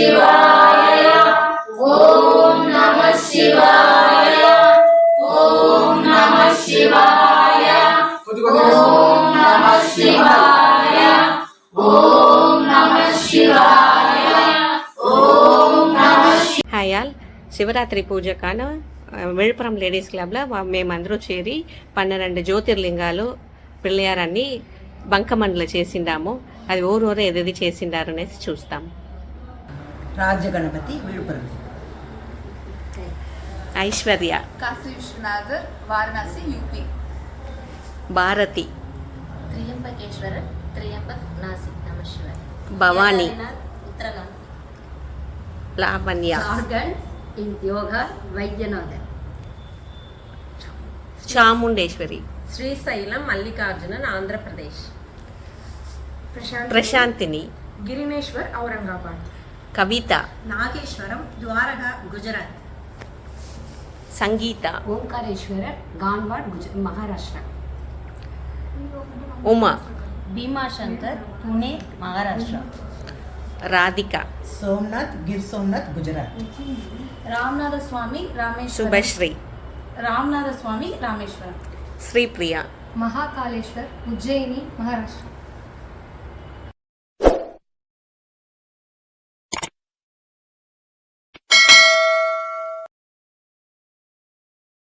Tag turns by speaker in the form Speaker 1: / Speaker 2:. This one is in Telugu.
Speaker 1: శివాయ. ఓం నమ శివాయ. ఓం నమ శివాయ. ఓం నమ శివాయ. ఓం నమ శివాయ. ఓం నమ
Speaker 2: హాయ్ ఆల్ శివరాత్రి పూజకాన విழுப்புரம் లేడీస్ క్లబ్లో మేమందరూ చేరి పన్నెండు జ్యోతిర్లింగాలు పిల్లయారాన్ని బంకమండలు చేసిండాము. అది ఓరోరే ఎదిది చేసిండారు అనేసి చూస్తాము
Speaker 3: రాజగణపతి విడుపురం
Speaker 2: ఐశ్వర్య
Speaker 4: కాశీ విశ్వనాథర్ వారణాసి యూపీ
Speaker 2: భారతి
Speaker 5: త్రియంబకేశ్వర త్రియంబక్ నాసిక్ నమశివాయ
Speaker 2: భవాని
Speaker 5: ఉత్తరాఖండ్
Speaker 2: లావణ్య
Speaker 5: జార్ఖండ్ ఇన్ యోగ వైద్యనాథర్
Speaker 2: చాముండేశ్వరి
Speaker 6: శ్రీశైలం మల్లికార్జునన్ ఆంధ్రప్రదేశ్
Speaker 2: ప్రశాంతిని
Speaker 7: గిరినేశ్వర్ ఔరంగాబాద్
Speaker 2: कविता।
Speaker 3: नागेश्वर द्वारका गुजरात।
Speaker 2: संगीता।
Speaker 5: ओंकारेश्वर गांगवाड महाराष्ट्र।
Speaker 2: उमा।
Speaker 5: भीमा शंकर पुणे महाराष्ट्र।
Speaker 2: राधिका।
Speaker 3: सोमनाथ गिर सोमनाथ गुजरात।
Speaker 8: रामनाथ स्वामी रामेश्वर सुभश्री रामनाथ स्वामी रामेश्वर
Speaker 2: श्री प्रिया
Speaker 8: महाकालेश्वर उज्जयिनी महाराष्ट्र।